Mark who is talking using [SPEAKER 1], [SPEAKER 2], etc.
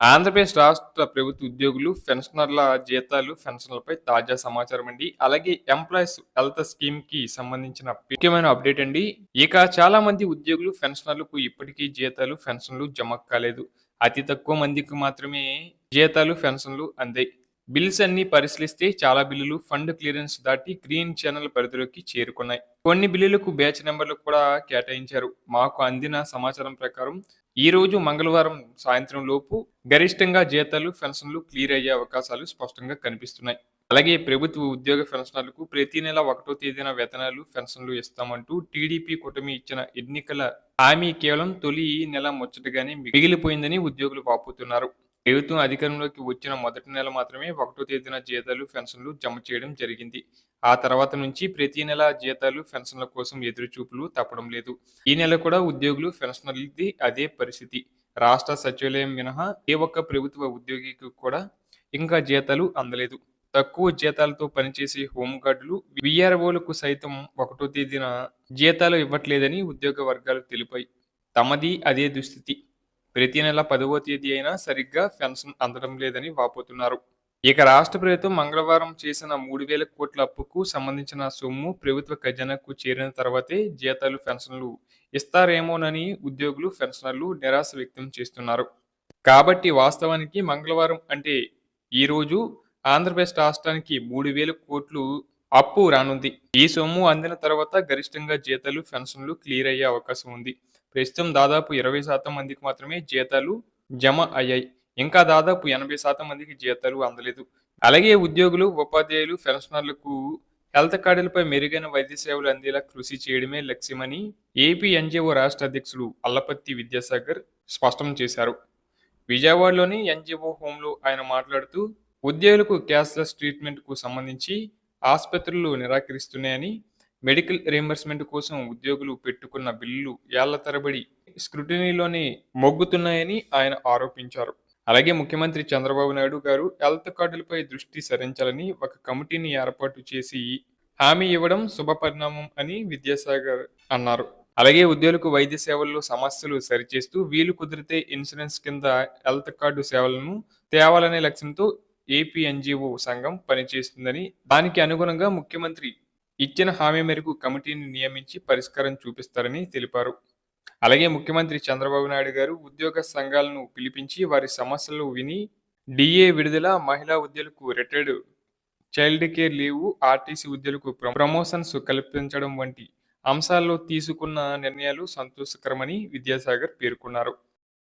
[SPEAKER 1] ఆంధ్రప్రదేశ్ రాష్ట్ర ప్రభుత్వ ఉద్యోగులు, పెన్షనర్ల జీతాలు, పెన్షన్లపై తాజా సమాచారం అండి. అలాగే ఎంప్లాయీస్ హెల్త్ స్కీమ్కి సంబంధించిన ముఖ్యమైన అప్డేట్ అండి. ఇక చాలా మంది ఉద్యోగులు, పెన్షనర్లకు ఇప్పటికీ జీతాలు, పెన్షన్లు జమ కాలేదు. అతి తక్కువ మందికి మాత్రమే జీతాలు, పెన్షన్లు అందాయి. బిల్స్ అన్ని పరిశీలిస్తే చాలా బిల్లులు ఫండ్ క్లియరెన్స్ దాటి గ్రీన్ ఛానల్ పరిధిలోకి చేరుకున్నాయి. కొన్ని బిల్లులకు బ్యాచ్ నెంబర్లు కూడా కేటాయించారు. మాకు అందిన సమాచారం ప్రకారం ఈ రోజు మంగళవారం సాయంత్రం లోపు గరిష్టంగా జీతాలు, పెన్షన్లు క్లియర్ అయ్యే అవకాశాలు స్పష్టంగా కనిపిస్తున్నాయి. అలాగే ప్రభుత్వ ఉద్యోగ పెన్షనర్లకు ప్రతి నెల ఒకటో తేదీన వేతనాలు, పెన్షన్లు ఇస్తామంటూ టీడీపీ కూటమి ఇచ్చిన ఎన్నికల హామీ కేవలం తొలి నెల ముచ్చటగానే మిగిలిపోయిందని ఉద్యోగులు వాపోతున్నారు. ప్రభుత్వం అధికారంలోకి వచ్చిన మొదటి నెల మాత్రమే ఒకటో తేదీన జీతాలు, పెన్షన్లు జమ చేయడం జరిగింది. ఆ తర్వాత నుంచి ప్రతి నెల జీతాలు, పెన్షన్ల కోసం ఎదురుచూపులు తప్పడం లేదు. ఈ నెల కూడా ఉద్యోగులు, పెన్షనర్లది అదే పరిస్థితి. రాష్ట్ర సచివాలయం మినహా ఏ ఒక్క ప్రభుత్వ ఉద్యోగికి కూడా ఇంకా జీతాలు అందలేదు. తక్కువ జీతాలతో పనిచేసే హోంగార్డులు, వీఆర్ఓలకు సైతం ఒకటో తేదీన జీతాలు ఇవ్వట్లేదని ఉద్యోగ వర్గాలు తెలిపాయి. తమది అదే దుస్థితి. ప్రతి నెల పదవ తేదీ అయినా సరిగ్గా పెన్షన్ అందడం లేదని వాపోతున్నారు. ఇక రాష్ట్ర ప్రభుత్వం మంగళవారం చేసిన మూడు వేల కోట్ల అప్పుకు సంబంధించిన సొమ్ము ప్రభుత్వ ఖజానాకు చేరిన తర్వాతే జీతాలు, పెన్షన్లు ఇస్తారేమోనని ఉద్యోగులు, పెన్షనర్లు నిరాశ వ్యక్తం చేస్తున్నారు. కాబట్టి వాస్తవానికి మంగళవారం అంటే ఈ రోజు ఆంధ్రప్రదేశ్ రాష్ట్రానికి మూడు వేల కోట్లు అప్పు రానుంది. ఈ సొమ్ము అందిన తర్వాత గరిష్టంగా జీతాలు, పెన్షన్లు క్లియర్ అయ్యే అవకాశం ఉంది. ప్రస్తుతం దాదాపు ఇరవై శాతం మందికి మాత్రమే జీతాలు జమ అయ్యాయి. ఇంకా దాదాపు ఎనభై శాతం మందికి జీతాలు అందలేదు. అలాగే ఉద్యోగులు, ఉపాధ్యాయులు, పెన్షనర్లకు హెల్త్ కార్డులపై మెరుగైన వైద్య సేవలు అందేలా కృషి చేయడమే లక్ష్యమని ఏపీ ఎన్జీఓ రాష్ట్ర అధ్యక్షుడు అల్లపత్తి విద్యాసాగర్ స్పష్టం చేశారు. విజయవాడలోని ఎన్జీఓ హోంలో ఆయన మాట్లాడుతూ ఉద్యోగులకు క్యాష్లెస్ ట్రీట్మెంట్‌కు సంబంధించి ఆసుపత్రులు నిరాకరిస్తున్నాయని, మెడికల్ రియంబర్స్మెంట్ కోసం ఉద్యోగులు పెట్టుకున్న బిల్లులు ఏళ్ళ తరబడి స్క్రూటినీలోనే మొగ్గుతున్నాయని ఆయన ఆరోపించారు. అలాగే ముఖ్యమంత్రి చంద్రబాబు నాయుడు గారు హెల్త్ కార్డులపై దృష్టి సారించాలని ఒక కమిటీని ఏర్పాటు చేసి హామీ ఇవ్వడం శుభపరిణామం అని విద్యాసాగర్ అన్నారు. అలాగే ఉద్యోగులకు వైద్య సేవల్లో సమస్యలు సరిచేస్తూ వీలు కుదిరితే ఇన్సూరెన్స్ కింద హెల్త్ కార్డు సేవలను తేవాలనే లక్ష్యంతో ఏపీఎన్జీఓ సంఘం పనిచేస్తుందని, దానికి అనుగుణంగా ముఖ్యమంత్రి ఇచ్చిన హామీ మేరకు కమిటీని నియమించి పరిష్కారం చూపిస్తారని తెలిపారు. అలాగే ముఖ్యమంత్రి చంద్రబాబు నాయుడు గారు ఉద్యోగ సంఘాలను పిలిపించి వారి సమస్యలు విని డీఏ విడుదల, మహిళా ఉద్యోగులకు retired child care leave, RTC ఉద్యోగులకు ప్రమోషన్స్ కల్పించడం వంటి అంశాల్లో తీసుకున్న నిర్ణయాలు సంతోషకరమని విద్యాసాగర్ పేర్కొన్నారు.